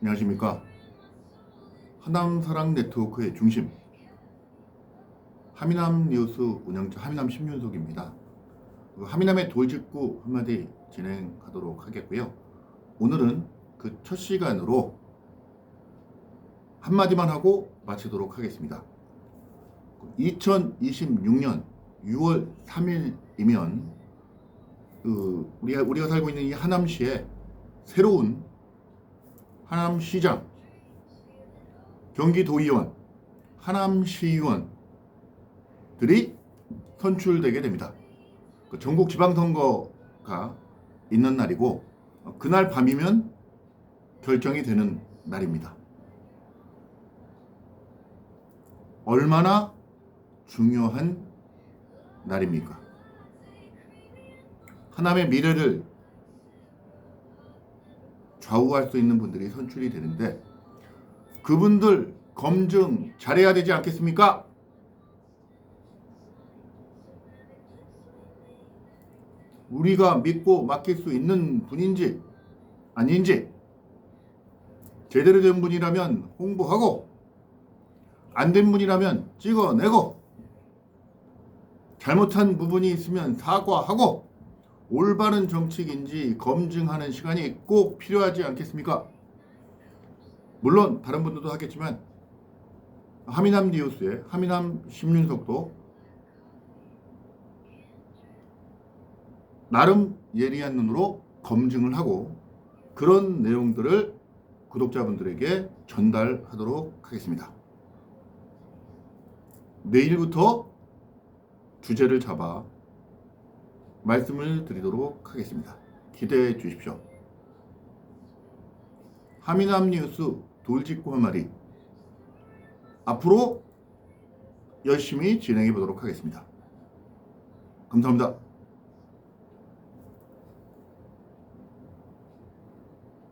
안녕하십니까. 하남사랑 네트워크의 중심 하미남 뉴스 운영자 하미남 신윤석입니다. 그 하미남의 돌직구 한마디 진행하도록 하겠고요. 오늘은 그 첫 시간으로 한마디만 하고 마치도록 하겠습니다. 2026년 6월 3일이면 그 우리가 우리가 살고 있는 이 하남시에 새로운 하남시장, 경기도의원, 하남시의원들이 선출되게 됩니다. 그 전국 지방선거가 있는 날이고 어, 그날 밤이면 결정이 되는 날입니다. 얼마나 중요한 날입니까? 하남의 미래를 좌우할 수 있는 분들이 선출이 되는데 그분들 검증 잘해야 되지 않겠습니까? 우리가 믿고 맡길 수 있는 분인지 아닌지 제대로 된 분이라면 홍보하고 안 된 분이라면 찍어내고 잘못한 부분이 있으면 사과하고 올바른 정책인지 검증하는 시간이 꼭 필요하지 않겠습니까? 물론 다른 분들도 하겠지만 하미남 뉴스의 하미남 신윤석도 나름 예리한 눈으로 검증을 하고 그런 내용들을 구독자분들에게 전달하도록 하겠습니다. 내일부터 주제를 잡아 말씀을 드리도록 하겠습니다. 기대해 주십시오. 하미남 뉴스 돌직구 한 마리 앞으로 열심히 진행해 보도록 하겠습니다. 감사합니다.